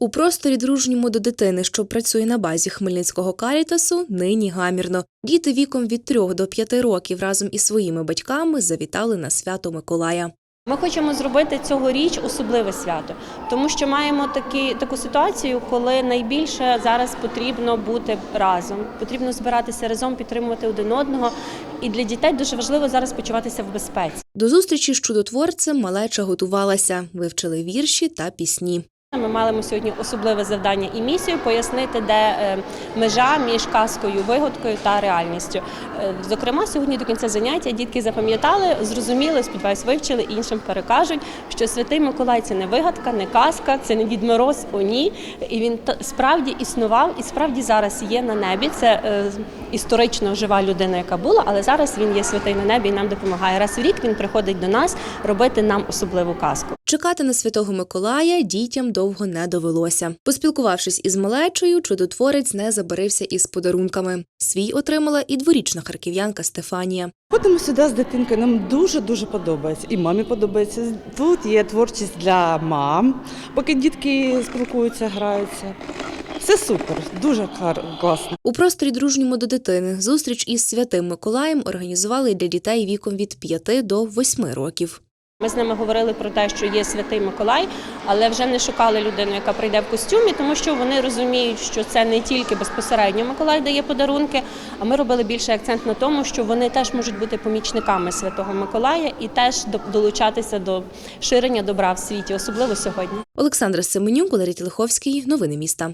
У просторі дружньому до дитини, що працює на базі Хмельницького карітасу, нині гамірно. Діти віком від 3 до 5 років разом із своїми батьками завітали на свято Миколая. Ми хочемо зробити цьогоріч особливе свято, тому що маємо такі, таку ситуацію, коли найбільше зараз потрібно бути разом, потрібно збиратися разом, підтримувати один одного. І для дітей дуже важливо зараз почуватися в безпеці. До зустрічі з чудотворцем малеча готувалася, вивчили вірші та пісні. Ми маємо сьогодні особливе завдання і місію пояснити, де е, межа між казкою, вигадкою та реальністю. Е, Зокрема, сьогодні до кінця заняття дітки запам'ятали, зрозуміли, сподіваюсь, вивчили іншим перекажуть, що святий Миколай це не вигадка, не казка, це не Дід Мороз, о ні. І він справді існував і справді зараз є на небі. Це е, історично жива людина, яка була, але зараз він є святий на небі і нам допомагає. Раз в рік він приходить до нас робити нам особливу казку. Чекати на святого Миколая дітям довго не довелося. Поспілкувавшись із малечею, чудотворець не забарився із подарунками. Свій отримала і дворічна харків'янка Стефанія. Ходимо сюди з дитинкою, нам дуже-дуже подобається. І мамі подобається. Тут є творчість для мам, поки дітки спілкуються, граються. Все супер, дуже класно. У просторі дружньому до дитини зустріч із святим Миколаєм організували для дітей віком від 5 до 8 років. Ми з ними говорили про те, що є святий Миколай, але вже не шукали людину, яка прийде в костюмі, тому що вони розуміють, що це не тільки безпосередньо Миколай дає подарунки. А ми робили більше акцент на тому, що вони теж можуть бути помічниками святого Миколая і теж до- долучатися до ширення добра в світі, особливо сьогодні. Олександра Семенюк, Валерій Телеховський. Новини міста.